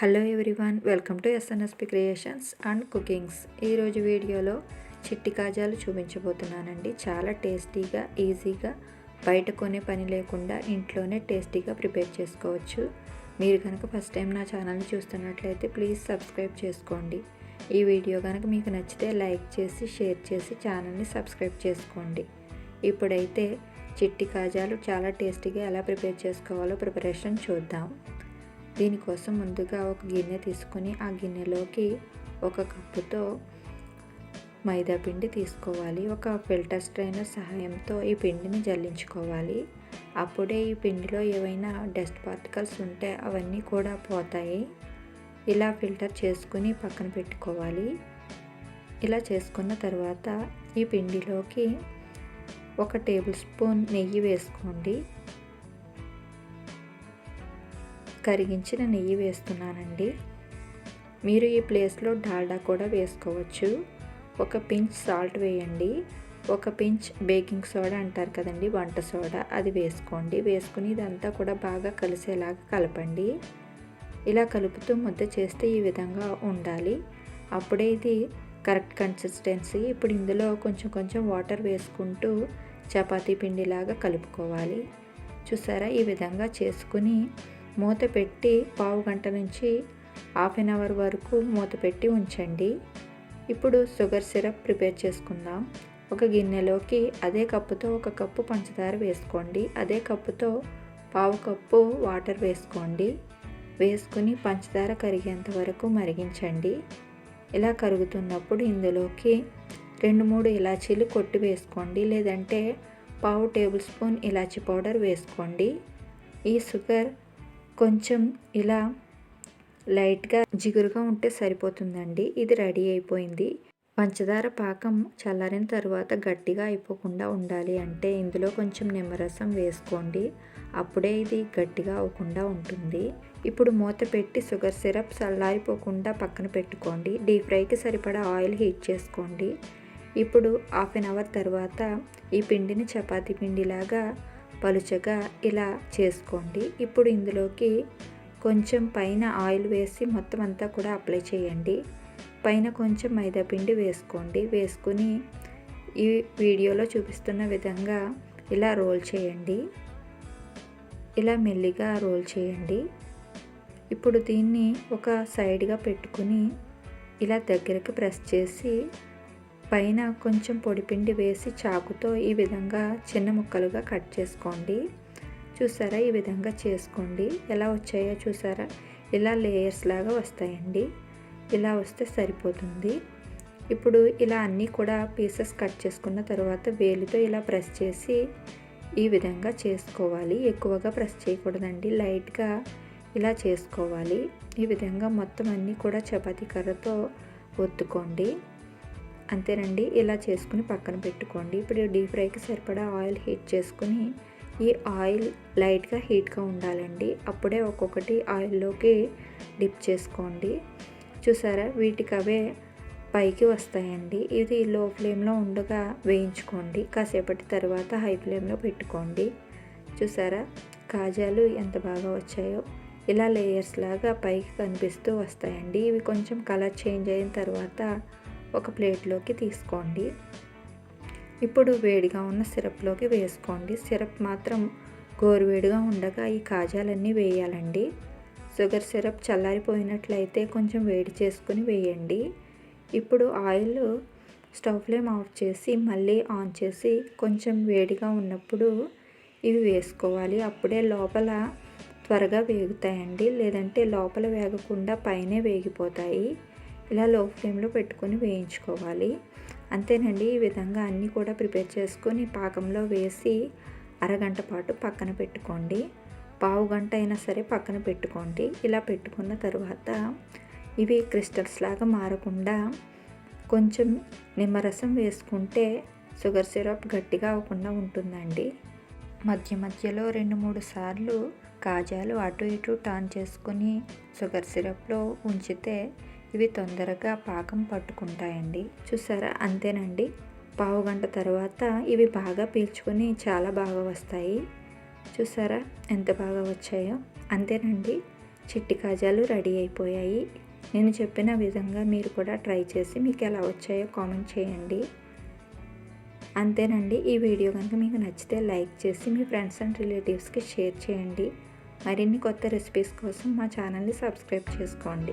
Hello everyone welcome to SNSP creations and cookings ఈరోజు వీడియోలో చిట్టి కాజాలు చూపించబోతున్నానండి. చాలా టేస్టీగా ఈజీగా బయట కొనే పని లేకుండా ఇంట్లోనే టేస్టీగా ప్రిపేర్ చేసుకోవచ్చు. మీరు కనుక ఫస్ట్ టైం నా ఛానల్ని చూస్తున్నట్లయితే ప్లీజ్ సబ్స్క్రైబ్ చేసుకోండి. ఈ వీడియో కనుక మీకు నచ్చితే లైక్ చేసి షేర్ చేసి ఛానల్ని సబ్స్క్రైబ్ చేసుకోండి. ఇప్పుడైతే చిట్టి కాజాలు చాలా టేస్టీగా ఎలా ప్రిపేర్ చేసుకోవాలో ప్రిపరేషన్ చూద్దాం. దీనికోసం ముందుగా ఒక గిన్నె తీసుకొని ఆ గిన్నెలోకి ఒక కప్పుతో మైదా పిండి తీసుకోవాలి. ఒక ఫిల్టర్ స్ట్రైనర్ సహాయంతో ఈ పిండిని జల్లించుకోవాలి. అప్పుడే ఈ పిండిలో ఏవైనా డస్ట్ పార్టికల్స్ ఉంటే అవన్నీ కూడా పోతాయి. ఇలా ఫిల్టర్ చేసుకుని పక్కన పెట్టుకోవాలి. ఇలా చేసుకున్న తర్వాత ఈ పిండిలోకి ఒక టేబుల్ స్పూన్ నెయ్యి వేసుకోండి. కరిగించిన నెయ్యి వేస్తున్నానండి. మీరు ఈ ప్లేస్లో డాల్డా కూడా వేసుకోవచ్చు. ఒక పించ్ సాల్ట్ వేయండి. ఒక పించ్ బేకింగ్ సోడా అంటారు కదండి వంట సోడా. అది వేసుకోండి. వేసుకుని ఇదంతా కూడా బాగా కలిసేలాగా కలపండి. ఇలా కలుపుతూ ముద్ద చేస్తే ఈ విధంగా ఉండాలి. అప్పుడే ఇది కరెక్ట్ కన్సిస్టెన్సీ. ఇప్పుడు ఇందులో కొంచెం కొంచెం వాటర్ వేసుకుంటూ చపాతీ పిండిలాగా కలుపుకోవాలి. చూసారా? ఈ విధంగా చేసుకుని మూత పెట్టి పావు గంట నుంచి హాఫ్ అన్ అవర్ వరకు మూత పెట్టి ఉంచండి. ఇప్పుడు షుగర్ సిరప్ ప్రిపేర్ చేసుకుందాం. ఒక గిన్నెలోకి అదే కప్పుతో ఒక కప్పు పంచదార వేసుకోండి. అదే కప్పుతో పావు కప్పు వాటర్ వేసుకోండి. వేసుకుని పంచదార కరిగేంత వరకు మరిగించండి. ఇలా కరుగుతున్నప్పుడు ఇందులోకి రెండు మూడు ఇలాచీలు కొట్టి వేసుకోండి. లేదంటే పావు టేబుల్ స్పూన్ ఇలాచీ పౌడర్ వేసుకోండి. ఈ షుగర్ కొంచెం ఇలా లైట్గా జిగురుగా ఉంటే సరిపోతుందండి. ఇది రెడీ అయిపోయింది. పంచదార పాకం చల్లారిన తర్వాత గట్టిగా అయిపోకుండా ఉండాలి అంటే ఇందులో కొంచెం నిమ్మరసం వేసుకోండి. అప్పుడే ఇది గట్టిగా అవ్వకుండా ఉంటుంది. ఇప్పుడు మూత పెట్టి షుగర్ సిరప్ చల్లారిపోకుండా పక్కన పెట్టుకోండి. డీప్ ఫ్రైకి సరిపడా ఆయిల్ హీట్ చేసుకోండి. ఇప్పుడు హాఫ్ అన్ అవర్ తర్వాత ఈ పిండిని చపాతీ పిండిలాగా పలుచగా ఇలా చేసుకోండి. ఇప్పుడు ఇందులోకి కొంచెం పైన ఆయిల్ వేసి మొత్తం అంతా కూడా అప్లై చేయండి. పైన కొంచెం మైదా పిండి వేసుకోండి. వేసుకుని ఈ వీడియోలో చూపిస్తున్న విధంగా ఇలా రోల్ చేయండి. ఇలా మెల్లిగా రోల్ చేయండి. ఇప్పుడు దీన్ని ఒక సైడ్గా పెట్టుకుని ఇలా దగ్గరికి ప్రెస్ చేసి పైన కొంచెం పొడిపిండి వేసి చాకుతో ఈ విధంగా చిన్న ముక్కలుగా కట్ చేసుకోండి. చూసారా? ఈ విధంగా చేసుకోండి. ఎలా వచ్చాయో చూసారా? ఇలా లేయర్స్ లాగా వస్తాయండి. ఇలా వస్తే సరిపోతుంది. ఇప్పుడు ఇలా అన్నీ కూడా పీసెస్ కట్ చేసుకున్న తర్వాత వేలితో ఇలా ప్రెస్ చేసి ఈ విధంగా చేసుకోవాలి. ఎక్కువగా ప్రెస్ చేయకూడదండి. లైట్గా ఇలా చేసుకోవాలి. ఈ విధంగా మొత్తం అన్నీ కూడా చపాతీ కర్రతో ఒత్తుకోండి. అంతేనండి. ఇలా చేసుకుని పక్కన పెట్టుకోండి. ఇప్పుడు డీప్ ఫ్రైకి సరిపడా ఆయిల్ హీట్ చేసుకుని ఈ ఆయిల్ లైట్గా హీట్గా ఉండాలండి. అప్పుడే ఒక్కొక్కటి ఆయిల్లోకి డిప్ చేసుకోండి. చూసారా? వీటికి అవే పైకి వస్తాయండి. ఇది లో ఫ్లేమ్లో ఉండగా వేయించుకోండి. కాసేపటి తర్వాత హై ఫ్లేమ్లో పెట్టుకోండి. చూసారా? కాజాలు ఎంత బాగా వచ్చాయో. ఇలా లేయర్స్ లాగా పైకి కనిపిస్తూ వస్తాయండి. ఇవి కొంచెం కలర్ చేంజ్ అయిన తర్వాత ఒక ప్లేట్లోకి తీసుకోండి. ఇప్పుడు వేడిగా ఉన్న సిరప్లోకి వేసుకోండి. సిరప్ మాత్రం గోరువేడిగా ఉండగా ఈ కాజాలన్నీ వేయాలండి. షుగర్ సిరప్ చల్లారిపోయినట్లయితే కొంచెం వేడి చేసుకుని వేయండి. ఇప్పుడు ఆయిల్ స్టవ్ ఫ్లేమ్ ఆఫ్ చేసి మళ్ళీ ఆన్ చేసి కొంచెం వేడిగా ఉన్నప్పుడు ఇవి వేసుకోవాలి. అప్పుడే లోపల త్వరగా వేగుతాయండి. లేదంటే లోపల వేగకుండా పైనే వేగిపోతాయి. ఇలా లో ఫ్లేమ్లో పెట్టుకొని వేయించుకోవాలి. అంతేనండి ఈ విధంగా అన్నీ కూడా ప్రిపేర్ చేసుకొని పాకంలో వేసి అరగంట పాటు పక్కన పెట్టుకోండి. పావు గంట అయినా సరే పక్కన పెట్టుకోండి. ఇలా పెట్టుకున్న తర్వాత ఇవి క్రిస్టల్స్ లాగా మారకుండా కొంచెం నిమ్మరసం వేసుకుంటే షుగర్ సిరప్ గట్టిగా అవ్వకుండా ఉంటుందండి. మధ్య మధ్యలో రెండు మూడు సార్లు కాజాలు అటు ఇటు టర్న్ చేసుకుని షుగర్ సిరప్లో ఉంచితే ఇవి తొందరగా పాకం పట్టుకుంటాయండి. చూసారా? అంతేనండి. పావు గంట తర్వాత ఇవి బాగా పీల్చుకొని చాలా బాగా వస్తాయి. చూసారా? ఎంత బాగా వచ్చాయో. అంతేనండి. చిట్టి కాజాలు రెడీ అయిపోయాయి. నేను చెప్పిన విధంగా మీరు కూడా ట్రై చేసి మీకు ఎలా వచ్చాయో కామెంట్ చేయండి. అంతేనండి. ఈ వీడియో కనుక మీకు నచ్చితే లైక్ చేసి మీ ఫ్రెండ్స్ అండ్ రిలేటివ్స్కి షేర్ చేయండి. మరిన్ని కొత్త రెసిపీస్ కోసం మా ఛానల్ని సబ్స్క్రైబ్ చేసుకోండి.